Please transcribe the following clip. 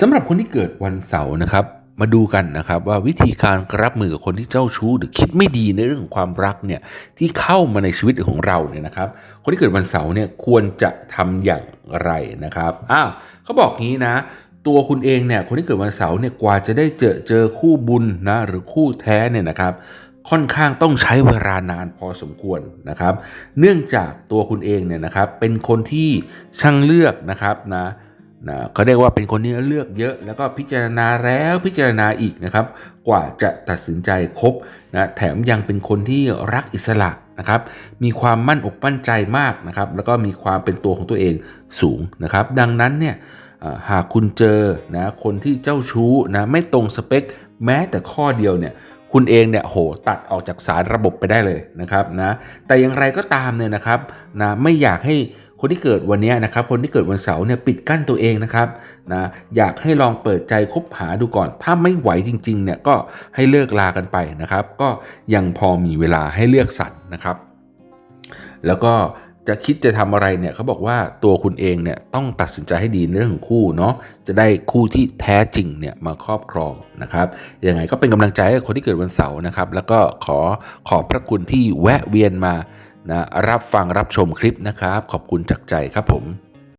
สำหรับคนที่เกิดวันเสาร์นะครับ มาดูกันนะครับว่าวิธีการรับมือกับคนที่เจ้าชู้ หรือคิดไม่ดีในเรื่องของความรักเนี่ยที่เข้ามาในชีวิตของเราเนี่ยนะครับ คนที่เกิดวันเสาร์เนี่ยควรจะทำอย่างไรนะครับอ้าวเขาบอกงี้นะ ตัวคุณเองเนี่ยคนที่เกิดวันเสาร์เนี่ยกว่าจะได้เจอเจอคู่บุญนะหรือคู่แท้เนี่ยนะครับค่อนข้างต้องใช้เวลานานพอสมควรนะครับ เนื่องจากตัวคุณเองเนี่ยนะครับเป็นคนที่ช่างเลือกนะครับนะ นะเขาเรียกว่าเป็นคนที่เลือกเยอะ แล้วก็พิจารณาแล้วพิจารณาอีกนะครับ กว่าจะตัดสินใจคบนะแถมยังเป็นคนที่รักอิสระนะครับ มีความมั่นอกมั่นใจมากนะครับ แล้วก็มีความเป็นตัวของตัวเองสูงนะครับ ดังนั้นเนี่ยหากคุณเจอนะคนที่เจ้าชู้นะไม่ตรงสเปค แม้แต่ข้อเดียวเนี่ยคุณเองเนี่ยโหตัดออกจากสารระบบไปได้เลยนะครับนะแต่อย่างไรก็ตามเนี่ยนะครับนะไม่อยากให้ คนที่เกิดวันนี้นะครับคนที่เกิดวันเสาร์เนี่ยปิดกั้นตัวเองนะครับนะอยากให้ลองเปิดใจคบหาดูก่อน ถ้าไม่ไหวจริงๆเนี่ยก็ให้เลิกลากันไปนะครับ ก็ยังพอมีเวลาให้เลือกสรรนะครับ แล้วก็จะคิดจะทำอะไรเนี่ยเขาบอกว่าตัวคุณเองเนี่ยต้องตัดสินใจให้ดีในเรื่องของคู่เนาะจะได้คู่ที่แท้จริงเนี่ยมาครอบครองนะครับยังไงก็เป็นกำลังใจให้คนที่เกิดวันเสาร์นะครับ แล้วก็ขอขอบพระคุณที่แวะเวียนมา นะรับฟังรับชมคลิปนะครับ ขอบคุณจากใจครับผม